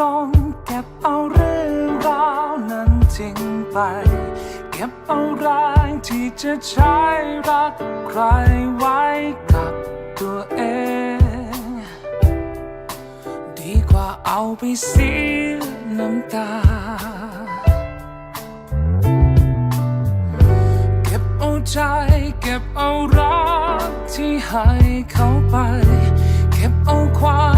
รงเก็บเอาเรื่องราวนั้นทิ้งไป เก็บเอาแรงที่จะใช้รักใครไว้กับตัวเอง ดีกว่าเอาไปเสียน้ำตา เก็บเอาใจ เก็บเอารักที่ให้เขาไป เก็บเอาความ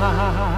ha ha ha ha.